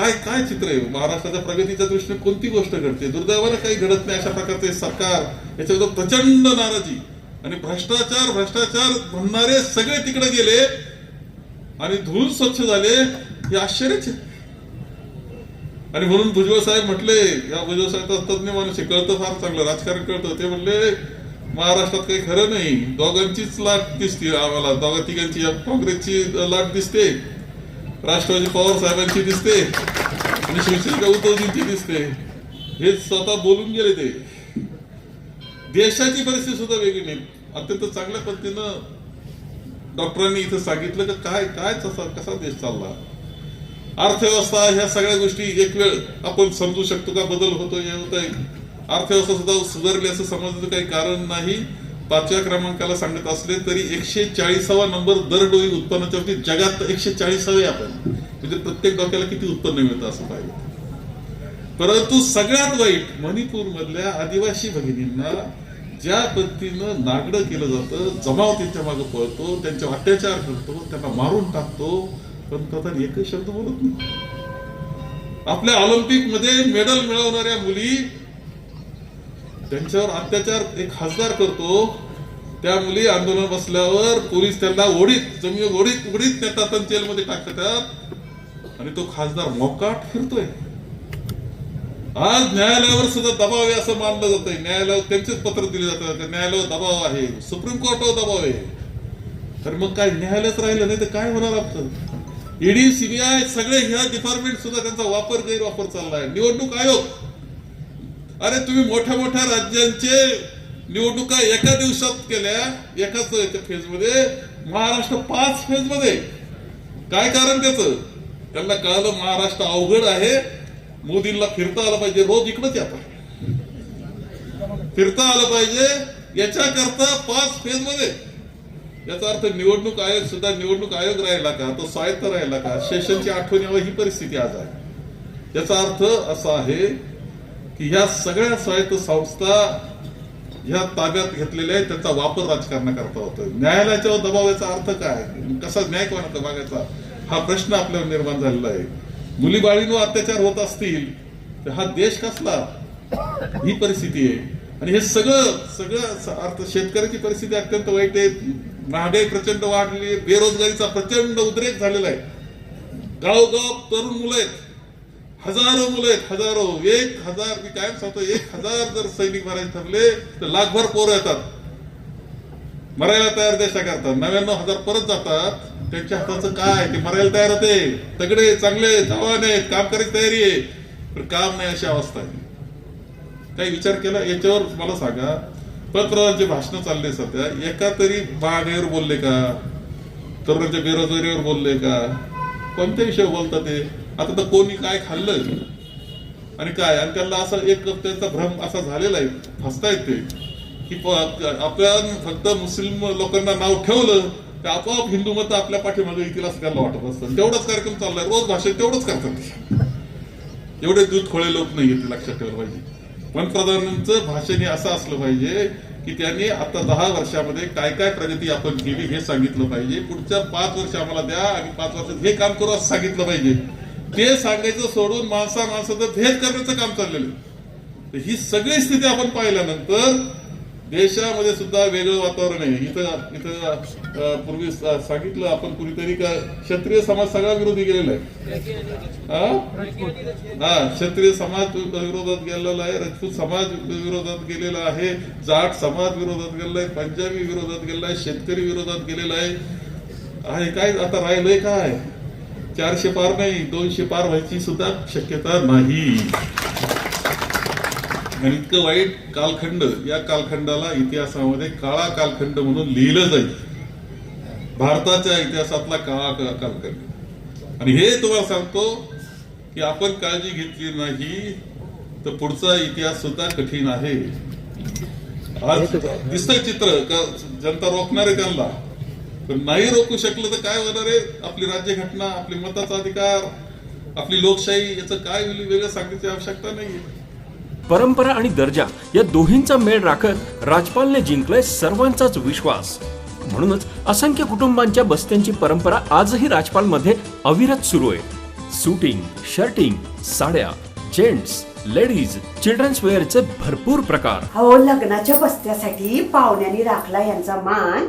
काय काय चित्र आहे? महाराष्ट्राच्या प्रगतीच्या दृष्टीने कोणती गोष्ट घडते? दुर्दैवानं काही घडत नाही अशा प्रकारचे सरकार याच्याबद्दल प्रचंड नाराजी आणि भ्रष्टाचार भ्रष्टाचार म्हणणारे सगळे तिकडे गेले आणि धूळ स्वच्छ झाले हे आश्चर्यच आणि म्हणून भुजबळ साहेब म्हटले या भुजबळ साहेब तज्ञ माणूस आहे कळतं फार चांगलं राजकारण कळतं. ते म्हणले महाराष्ट्रात काही खरं नाही. दोघांचीच लाट दिसते आम्हाला दोघा तिघांची काँग्रेसची लाट दिसते. राष्ट्रवादी पवार साहेबांची दिसते. आणि शिवसेना उद्धवजींची दिसते. हे स्वतः बोलून गेले ते. देशाची परिस्थिती सुद्धा वेगळी नाही. अत्यंत चांगल्या पद्धतीनं डॉक्टरांनी इथं सांगितलं की काय काय कसा कसा देश चालला. अर्थव्यवस्था ह्या सगळ्या गोष्टी एक वेळ आपण समजू शकतो का बदल होतो हे होत अर्थव्यवस्था सुद्धा सुधारली असं समजण्याचं काही कारण नाही. पाचव्या क्रमांकाला सांगत असले तरी एकशे चाळीसावा नंबर दरडोई उत्पन्नाच्या बाबतीत जगात एकशे चाळीसावे आपण. म्हणजे प्रत्येक डोक्याला किती उत्पन्न मिळतं असं पाहिजे परंतु सगळ्यात वाईट मणिपूर मधल्या आदिवासी भगिनींना ज्या पद्धतीनं नागडं केलं जातं जमाव त्यांच्या मागे पळतो त्यांच्या अत्याचार करतो त्यांना मारून टाकतो पंतप्रधान एकही शब्द बोलत नाही. आपल्या ऑलिम्पिकमध्ये मेडल मिळवणाऱ्या मुली त्यांच्यावर अत्याचार एक खासदार करतो त्या मुली आंदोलन बसल्यावर पोलीस त्यांना ओढीत जमीन ओढीत उडीत नेतात आणि जेलमध्ये टाकतात. आणि तो खासदार मोकाट फिरतोय. आज न्यायालयावर सुद्धा दबाव आहे असं मानलं जातंय. न्यायालयावर त्यांचेच पत्र दिले जातात न्यायालयावर दबाव आहे. सुप्रीम कोर्टावर दबाव आहे. तर मग काय न्यायालयात राहिलं नाही तर काय होणार आपलं? ईडी सीबीआय सगळे ह्या डिपार्टमेंट सुद्धा त्यांचा वापर गैरवापर चाललाय. निवडणूक आयोग अरे तुम्ही मोठ्या मोठ्या राज्यांचे निवडणुका एका दिवसात केल्या एकाच फेजमध्ये महाराष्ट्र पाच फेजमध्ये काय कारण त्याचं? त्यांना कळलं महाराष्ट्र अवघड आहे. मोदींना फिरता आलं पाहिजे. रोज इकडंच आता फिरता आलं पाहिजे. याच्याकरता पाच फेजमध्ये याचा अर्थ निवडणूक आयोग सुद्धा निवडणूक आयोग राहिला का? तो स्वायत्त राहिला का? सेशनची आठवणी ही परिस्थिती आज आहे. याचा अर्थ असा आहे की ह्या सगळ्या स्वायत्त संस्था ह्या ताब्यात घेतलेल्या आहेत त्याचा वापर राजकारणाकरता होतोय. न्यायालयाच्यावर दबावाचा अर्थ काय कसा न्याय कोणाचा मागायचा? हा प्रश्न आपल्यावर निर्माण झालेला आहे. मुली बाळींवर अत्याचार होत असतील तर हा देश कसला? ही परिस्थिती आहे. आणि हे सगळं सगळं अर्थ शेतकऱ्याची परिस्थिती अत्यंत वाईट आहे. महागाई प्रचंड वाढली बेरोजगारीचा प्रचंड उद्रेक झालेला आहे. गावगाव तरुण मुलं आहेत. हजारो मुलं आहेत हजारो. एक हजार मी कायम सांगतो एक हजार जर सैनिक मारायचे ठरले तर लाखभर पोरं येतात. मरायला तयार देशा करतात नव्याण्णव हजार परत जातात. त्यांच्या हाताचं काय ते मरायला तयार होते. तगडे चांगले जवान आहेत काम करायची तयारी आहे. पण काम नाही अशी अवस्था आहे. काही विचार केला? याच्यावर मला सांगा. पंतप्रधानांचे भाषण चालले सध्या. एका तरी महागाईवर बोलले का? तरुणांच्या बेरोजगारीवर बोलले का? कोणत्या विषयावर बोलतात ते? आता तर कोणी काय खाल्लं? आणि काय? आणि त्यांना असं एक त्यांचा भ्रम असा झालेला आहे फसतायत ते. की आपल्या आपण फक्त मुस्लिम लोकांना नाव ठेवलं तर आपोआप हिंदू मत आपल्या पाठीमागे येतील असं त्यांना वाटत असतं. तेवढाच कार्यक्रम चाललाय. रोज भाषण तेवढंच करतात एवढे दूध खोळे लोक नाही ते लक्षात ठेवलं पाहिजे. पंतप्रधानांचं भाषण हे असं असलं पाहिजे की त्यांनी आता दहा वर्षामध्ये काय काय प्रगती आपण केली हे सांगितलं पाहिजे. पुढच्या पाच वर्ष आम्हाला द्या आणि पाच वर्षात हे काम करू असं सांगितलं पाहिजे. ते सांगायचं सोडून माणसा माणसाचं भेद करण्याचं काम चाललेलं आहे. ही सगळी स्थिती आपण पाहिल्यानंतर देशामध्ये सुद्धा वेगळं वातावरण आहे. इथं इथं पूर्वी सांगितलं आपण कुणीतरी का क्षत्रिय समाज सगळा विरोधी गेलेला आहे. हा? हा क्षत्रिय समाज विरोधात गेलेला आहे राजपूत समाज विरोधात गेलेला आहे जाट समाज विरोधात गेलेला आहे पंजाबी विरोधात गेलेला आहे शेतकरी विरोधात गेलेला आहे. आणि काय? आता राहिलंय काय? चारशे पार नाही दोनशे पार व्हायची सुद्धा शक्यता नाही. आणि इतकं वाईट कालखंड या कालखंडाला इतिहासामध्ये काळा कालखंड म्हणून लिहिलं जाईल. भारताच्या इतिहासातला काळा कालखंड. आणि हे तुम्हाला सांगतो की आपण काळजी घेतली नाही तर पुढचा इतिहास सुद्धा कठीण आहे. आज दिसतंय चित्र का जनता रोखणार आहे त्यांना. पण नाही रोखू शकलं तर काय होणार आहे? आपली राज्यघटना आपली मताचा अधिकार आपली लोकशाही याचं काय वेगळं सांगण्याची आवश्यकता नाहीये. परंपरा आणि दर्जा या दोन्हींचा मेळ राखत राजपालने जिंकलाय सर्वांचाच विश्वास. म्हणूनच असंख्य कुटुंबांच्या बस्त्यांची परंपरा आजही राजपालमध्ये अविरत सुरू आहे. सुटिंग शर्टिंग साड्या जेंट्स लेडीज चिल्ड्रन्स वेअरचे भरपूर प्रकार. हो लग्नाच्या बस्त्यासाठी पाहुण्यांनी राखला यांचा मान.